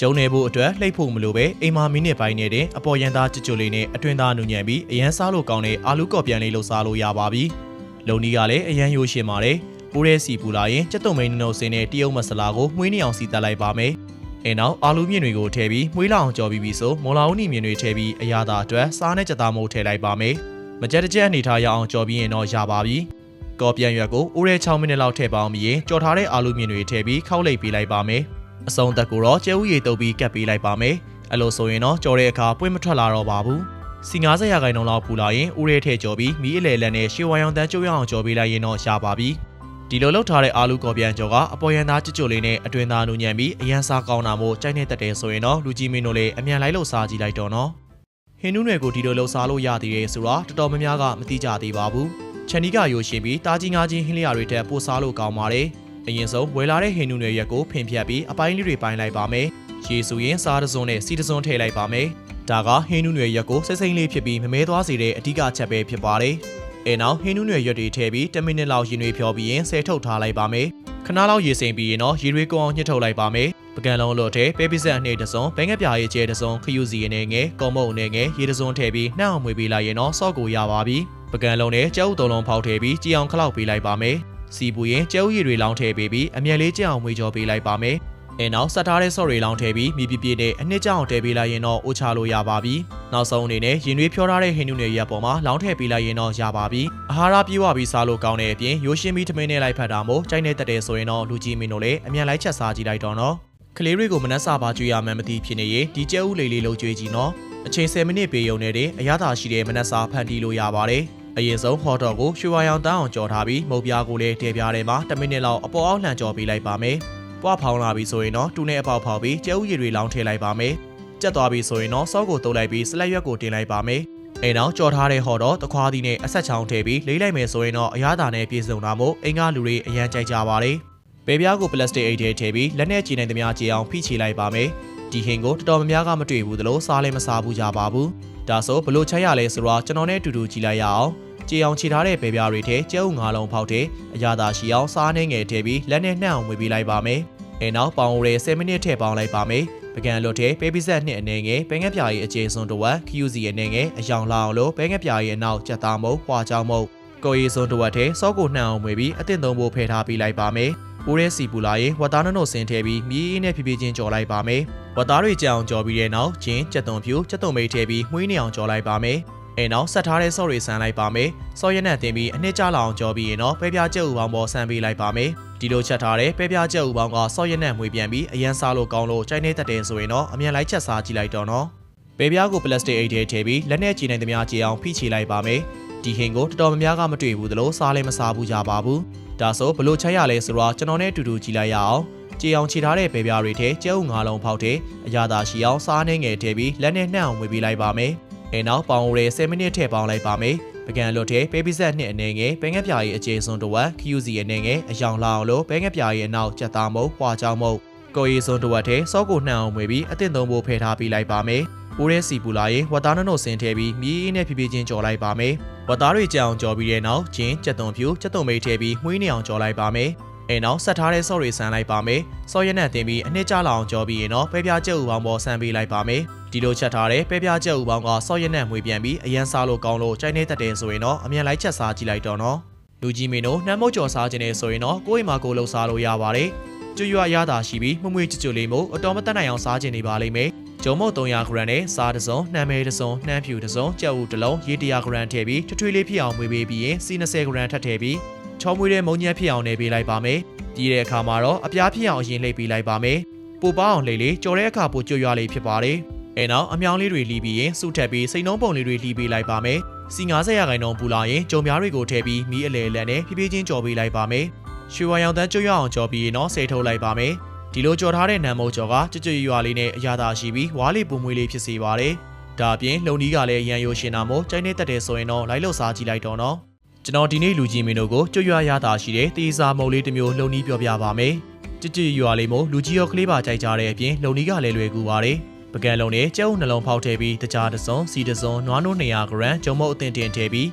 ကျုံနေဖို့အတွက်လှိပ်ဖို့မလိုပဲအိမ်မာမီနစ်ပိုင်းနဲ့တင်အပေါ်ရန်သားကြွကြွလေးနဲ့အတွင်းသားနူညံ့ပြီးအရန်စားလို့ကောင်းတဲ့အာလူကော့ပြန်လေးလှုပ်စားလို့ရပါပြီ။လုံနီကလည်းအရန်ရိုးရှင်ပါတယ်။ပိုးရဲစီပူလာရင်ကျက်တုံမိန်နှုတ်စင်းနဲ့တရုတ်မဆလာကိုမှွေးနေအောင်စီတက်လိုက်ပါမယ်။အဲနောက်အာလူမြင့်တွေကိုထည့်ပြီးမှွေးလောင်ကြော်ပြီးပြီဆိုမော်လာဦးနီမြင့်တွေထည့်ပြီးအရာသာအတွက်စားနဲ့ကြက်သားမို့ထည့်လိုက်ပါမယ်။မကြက်တကြက်အနေထားရအောင်ကြော်ပြီးရင်တော့ရပါပြီ။ကော်ပြန်ရွက်ကိုအိုးရဲ6မိနစ်လောက်ထည့်ပေါင်းပြီးရင်ကြော်ထားတဲ့အာလူမြင့်တွေထည့်ပြီးခောက်လိုက်ပေးလိုက်ပါမယ်။ အစုံသက်ကိုတော့ကျဲဥရည်တုပ်ပြီးကတ်ပေးလိုက်ပါမယ်။အဲ့လိုဆိုရင်တော့ကြော်တဲ့အခါပွင့်မထွက်လာတော့ပါဘူး။စီ90ရာခိုင်နှုန်းလောက်ဖူလာရင်ဥရဲထဲကြော်ပြီးမီးအလေလက်နဲ့ရှေဝိုင်အောင်တန်းကျိုးရအောင်ကြော်ပေးလိုက်ရင်တော့ရပါပြီ။ဒီလိုလောက်ထားတဲ့အာလူကော်ပြန်ကြော်ကအပေါ်ရန်သားကြွကြွလေးနဲ့အတွင်းသားနူညံ့ပြီးအရန်စားကောင်းတာမို့ကြိုက်နေတတ်တယ်ဆိုရင်တော့လူကြီးမင်းတို့လည်းအမြန်လိုက်လို့စားကြည့်လိုက်တော့နော်။ဟင်းနူးတွေကိုဒီလိုလှုပ်စားလို့ရသေးတယ်ဆိုတော့တော်တော်များများကမသိကြသေးပါဘူး။ချန်နီကရိုရှင်ပြီးတာကြီးငါးချင်းဟင်းလျာတွေထက်ပိုစားလို့ကောင်းပါတယ်။ အရင်ဆုံးဝယ်လာတဲ့ဟင်းနူးတွေရက်ကိုဖင်ဖြတ်ပြီးအပိုင်းလေးတွေပိုင်းလိုက်ပါမယ်။ရေဆိုရင်စားတစုံနဲ့စီတစုံထည့်လိုက်ပါမယ်။ဒါကဟင်းနူးတွေရက်ကိုစိတ်စိမ့်လေးဖြစ်ပြီးမမဲသွားစေတဲ့အဓိကချက်ပဲဖြစ်ပါတယ်။အဲနောက်ဟင်းနူးတွေရက်တွေထည့်ပြီး10မိနစ်လောက်ရင်တွေဖြောပြီးရင်ဆဲထုတ်ထားလိုက်ပါမယ်။ခဏလောက်ရေစိမ်ပြီးရင်တော့ရေတွေကောင်းအောင်ညှစ်ထုတ်လိုက်ပါမယ်။ပကံလုံးလို့ထဲပဲပစ္စက်နှိတစုံဘဲငက်ပြားရဲ့ကျဲတစုံခယူစီနဲ့ငယ်ကော်မုံနဲ့ငယ်ရေတစုံထည့်ပြီးနှောက်အောင်မွေပေးလိုက်ရင်တော့စော့ကိုရပါပြီ။ပကံလုံးနဲ့ကျဲဥတုံလုံးဖောက်ထည့်ပြီးကြည်အောင်ခလောက်ပေးလိုက်ပါမယ်။ စီပူရင်ကျဲဥရည်တွေလောင်းထည့်ပေးပြီးအမြဲလေးကြအောင်မွေကြောပေးလိုက်ပါမယ်။အဲနောက်ဆက်ထားတဲ့ဆော့တွေလောင်းထည့်ပြီးမြေပြပြနဲ့အနှစ်ကြောင်တည်ပေးလိုက်ရင်တော့အိုချလို့ရပါပြီ။နောက်ဆုံးအနေနဲ့ရင်တွေဖြောထားတဲ့ဟင်းနူးတွေရပ်ပေါ်မှာလောင်းထည့်ပေးလိုက်ရင်တော့ရပါပြီ။အာဟာရပြေဝပြီးစားလို့ကောင်းတဲ့အပြင်ရိုးရှင်းပြီးထမင်းနဲ့လိုက်ဖတ်တာမို့ကြိုက်နေတတ်တယ်ဆိုရင်တော့လူကြီးမင်းတို့လည်းအမြန်လိုက်ချက်စားကြည့်လိုက်တော့နော်။ကလေးတွေကိုမနှက်စာပါကြွေးရမှန်းမသိဖြစ်နေရင်ဒီကျဲဥလေးလေးလှုပ်ကြွေးကြည့်နော်။အချိန်10မိနစ်ပေးရုံနဲ့တင်အရသာရှိတဲ့မနှက်စာဖန်တီးလို့ရပါတယ်။ အရင်ဆုံးဟော့တော့ကိုရွှေဝါရောင်တန်းအောင်ကြော်ထားပြီးမုတ်ပြားကိုလည်းတည့်ပြားထဲမှာ10မိနစ်လောက်အပေါ်အောက်လှန်ကြော်ပေးလိုက်ပါမယ်။ပွားဖောင်းလာပြီဆိုရင်တော့တူနဲ့အပေါက်ဖောက်ပြီးကျဲဥရည်တွေလောင်းထည့်လိုက်ပါမယ်။ကြက်သွားပြီဆိုရင်တော့စောကိုတုပ်လိုက်ပြီးစလက်ရွက်ကိုတင်လိုက်ပါမယ်။အဲနောက်ကြော်ထားတဲ့ဟော့တော့တခွားသီးနဲ့အဆက်ချောင်းထည့်ပြီးလေးလိုက်မယ်ဆိုရင်တော့အရသာနဲ့ပြည့်စုံတာမို့အင်္ဂါလူတွေအရန်ကြိုက်ကြပါတယ်။ပေပြားကိုပလတ်စတစ်အိတ်ထဲထည့်ပြီးလက်နဲ့ကြည်နိုင်သမျှကြည်အောင်ဖိချေလိုက်ပါမယ်။ဒီဟင်းကိုတော်တော်များများကမတွေ့ဘူးသလိုစားလည်းမစားဘူးကြပါဘူး။ဒါဆိုဘလို့ချက်ရလဲဆိုတော့ကျွန်တော်နဲ့အတူတူကြည့်လိုက်ရအောင်။ ကြည်အောင်ခြေထားတဲ့ပေပြားတွေထဲကျဲဥငါးလုံးဖောက်ထဲအရသာရှိအောင်စားနှင်းငယ်ထည့်ပြီးလက်နဲ့နှံ့အောင်ဝေပေးလိုက်ပါမယ်။အဲနောက်ပေါင်ရဲ10မိနစ်ထည့်ပေါင်းလိုက်ပါမယ်။ပကံလွတ်ထဲပဲပိဆက်နှစ်အနေငယ်ပဲငက်ပြားရဲ့အခြေစွန်းတစ်ဝက် QC အနေငယ်အယောင်လောင်လို့ပဲငက်ပြားရဲ့အနောက်ကြက်သားမုတ်ပွားကြောင်မုတ်ကိုရီစွန်းတစ်ဝက်ထဲစောကိုနှံ့အောင်ဝေပြီးအသင့်သုံးဖို့ဖယ်ထားပေးလိုက်ပါမယ်။ပိုးရဲစီပူလာရင်ဝတ်သားနှုတ်ဆင်းထည့်ပြီးမြည်နဲ့ဖြည်းဖြည်းချင်းကြော်လိုက်ပါမယ်။ဝတ်သားတွေကြအောင်ကြော်ပြီးတဲ့နောက်ဂျင်းကြက်သွန်ဖြူကြက်သွန်မိတ်ထည့်ပြီးမှုေးနေအောင်ကြော်လိုက်ပါမယ်။ အဲနောက်ဆက်ထားတဲ့ဆော့တွေဆန်းလိုက်ပါမယ်။ဆော့ရက်နဲ့တင်ပြီးအနှစ်ကျလာအောင်ကြော်ပြီးရင်တော့ပဲပြားကျုပ်ဥပေါင်းပေါ်ဆန်းပေးလိုက်ပါမယ်။ဒီလိုချက်ထားတဲ့ပဲပြားကျုပ်ဥပေါင်းကဆော့ရက်နဲ့မွေပြန်ပြီးအရန်စားလို့ကောင်းလို့ကြိုက်နေတတ်တယ်ဆိုရင်တော့အမြန်လိုက်ချက်စားကြည့်လိုက်တော့နော်။ပဲပြားကိုပလတ်စတစ်အိတ်ထဲထည့်ပြီးလက်နဲ့ကြည်နိုင်သမျှကြည်အောင်ဖိချေလိုက်ပါမယ်။ဒီဟင်းကိုတော်တော်များများကမတွေ့ဘူးသလိုစားလည်းမစားဘူးကြပါဘူး။ဒါဆိုဘလို့ချက်ရလဲဆိုတော့ကျွန်တော်နဲ့အတူတူကြည့်လိုက်ရအောင်။ကြေအောင်ခြေထားတဲ့ပဲပြားတွေထဲကျဲဥငါးလုံးဖောက်ထဲအရာသာရှိအောင်စားနှင်းငယ်ထည့်ပြီးလက်နဲ့နှံ့အောင်ဝေပေးလိုက်ပါမယ်။ အဲနောက်ပေါင်ရဲ10မိနစ်ထည့်ပေါင်းလိုက်ပါမယ်။ပကံလွတ်ထဲပဲပိဆက်နှစ်အနေငယ်ပဲငက်ပြားရဲ့အခြေစွန်းတစ်ဝက် QC အနေငယ်အယောင်လောင်လို့ပဲငက်ပြားရဲ့အနောက်ကြက်သားမုတ်ပွားကြောင်မုတ်ကိုရီစွန်းတစ်ဝက်ထဲစောကိုနှံ့အောင်ဝေပြီးအသင့်သုံးဖို့ဖယ်ထားပေးလိုက်ပါမယ်။ပိုးရဲစီပူလာရင်ဝတ်သားနှုတ်ဆင်းထည့်ပြီးမြည်နဲ့ဖြည်းဖြည်းချင်းကြော်လိုက်ပါမယ်။ဝတ်သားတွေကြအောင်ကြော်ပြီးတဲ့နောက်ဂျင်းကြက်သွန်ဖြူကြက်သွန်မိတ်ထည့်ပြီးမှုေးနေအောင်ကြော်လိုက်ပါမယ်။ အဲနောက်ဆက်ထားတဲ့ဆော့တွေဆန်းလိုက်ပါမယ်။ဆော့ရက်နဲ့တင်ပြီးအနှစ်ကျလာအောင်ကြော်ပြီးရင်တော့ပဲပြားကျုပ်ဥပေါင်းပေါ်ဆန်းပေးလိုက်ပါမယ်။ဒီလိုချက်ထားတဲ့ပဲပြားကျုပ်ဥပေါင်းကဆော့ရက်နဲ့မွေပြန်ပြီးအရန်စားလို့ကောင်းလို့ကြိုက်နေတတ်တယ်ဆိုရင်တော့အမြန်လိုက်ချက်စားကြည့်လိုက်တော့နော်။လူကြီးမင်းတို့နှမ်းမုတ်ကြော်စားခြင်းနဲ့ဆိုရင်တော့ကိုယ့်အိမ်မှာကိုယ်လှုပ်စားလို့ရပါတယ်။ကျွရွရရတာရှိပြီးမှုမွေကြွကြွလေးမို့အတော်မတက်နိုင်အောင်စားခြင်းနေပါလိမ့်မယ်။ဂျုံမုတ်300ဂရမ်နဲ့စားတစ်စုံနှမ်းမဲတစ်စုံနှမ်းဖြူတစ်စုံကြက်ဥတစ်လုံးရေ100ဂရမ်ထည့်ပြီးထွထွေးလေးဖြစ်အောင်မွေပေးပြီးရင်စီ20ဂရမ်ထပ်ထည့်ပြီး ချောမွေးတဲ့မုံညက်ဖြစ်အောင်နေပေးလိုက်ပါမယ်။ပြီးတဲ့အခါမှာတော့အပြားဖြစ်အောင်အရင်လှိပ်ပေးလိုက်ပါမယ်။ပိုပေါအောင်လှိပ်လေးကြော်တဲ့အခါပိုကြွရွာလေးဖြစ်ပါတယ်။အဲနောက်အမြောင်းလေးတွေလှီးပြီးရင်စုထက်ပြီးစိတ်နှုံးပုံလေးတွေလှီးပေးလိုက်ပါမယ်။စီ90ရာခိုင်နှုန်းပူလာရင်ကြုံပြားတွေကိုထည့်ပြီးမီးအလေလန်နဲ့ဖြည်းဖြည်းချင်းကြော်ပေးလိုက်ပါမယ်။ရွှေဝါရောင်တန်းကြွရွအောင်ကြော်ပြီးရင်တော့ဆေးထုတ်လိုက်ပါမယ်။ဒီလိုကြော်ထားတဲ့နံမုတ်ကြော်ကကြွကြွရွာလေးနဲ့အရာသာရှိပြီးဝါးလေးပူမွေးလေးဖြစ်စေပါတယ်။ဒါအပြင်လုံနီးကလည်းရန်ရိုရှင်တာမို့ကျိုင်းနေတက်တယ်ဆိုရင်တော့လိုက်လို့စားကြည့်လိုက်တော့နော်။ ကျွန်တော်ဒီနေ့လူကြီးမင်းတို့ကိုကြွရွရတာရှိတဲ့တေးစာမုံလေးတစ်မျိုးလှုံနီးပြောပြပါမယ်။ကြွကြွရွာလေးမို့လူကြီးရောကလေးပါကြိုက်ကြတဲ့အပြင်လုံနီးကလည်းလွယ်ကူပါတယ်။ပကံလုံးနဲ့ကျဲဥနှလုံးဖောက်ထည့်ပြီးတကြားတစ်စုံစီတစ်စုံနွားနို့200ဂရမ်ဂျုံမုတ်အသင့်တင်ထည့်ပြီး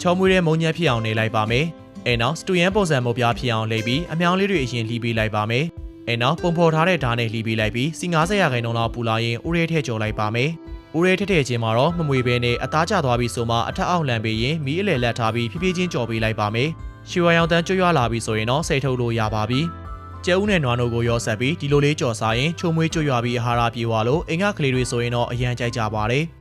ချောမွေးတဲ့မုံညက်ဖြစ်အောင်နေလိုက်ပါမယ်။အဲနောက်စတူယန်ပုံစံမုတ်ပြားဖြစ်အောင်လိပ်ပြီးအမြောင်းလေးတွေအရင်လှီးပေးလိုက်ပါမယ်။အဲနောက်ပုံဖော်ထားတဲ့ဓာတ်နဲ့လှီးပေးလိုက်ပြီးစီ90ရာခိုင်နှုန်းလောက်ပူလာရင်ဥရဲထည့်ကျော်လိုက်ပါမယ်။ ဥရဲထည့်ထည့်ချင်းမှာတော့မမွေဘဲနဲ့အသားကျသွားပြီးဆိုမှအထက်အောက်လန်ပေးရင်မီးအလေလက်ထားပြီးဖြည်းဖြည်းချင်းကျော်ပေးလိုက်ပါမယ်။ရွှေဝါရောင်တန်းကျွရွလာပြီဆိုရင်တော့စိတ်ထုတ်လို့ရပါပြီ။ကျဲဦးနဲ့နွားနို့ကိုရောဆက်ပြီးဒီလိုလေးကြော်စားရင်ချုံမွေးကျွရွပြီးအာဟာရပြေဝလို့အင်္ဂါကလေးတွေဆိုရင်တော့အရန်ကြိုက်ကြပါတယ်။